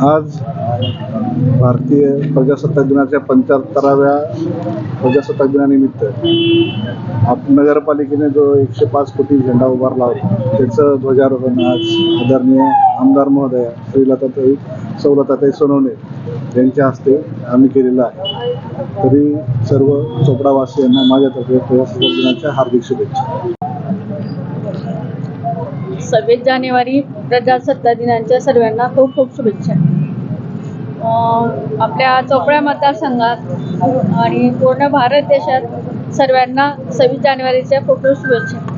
आज भारतीय प्रजासत्ताक दिनाच्या पंच्याहत्तराव्या प्रजासत्ताक दिनानिमित्त आप नगरपालिकेने जो एकशे पाच कोटी झेंडा उभारला होता त्याचं ध्वजारोहण आज आदरणीय आमदार महोदया श्रीलताताई सौलताताई सोनवणे यांच्या हस्ते आम्ही केलेलं आहे. तरी सर्व चोपडावासियांना माझ्यातर्फे प्रजासत्ताक दिनाच्या हार्दिक शुभेच्छा. सव्वीस जानेवारी प्रजासत्ताक दिनाच्या सर्वांना खूप खूप शुभेच्छा. आपल्या चोपड्या मतदारसंघात आणि पूर्ण भारत देशात सर्वांना सव्वीस जानेवारीच्या खूप खूप शुभेच्छा.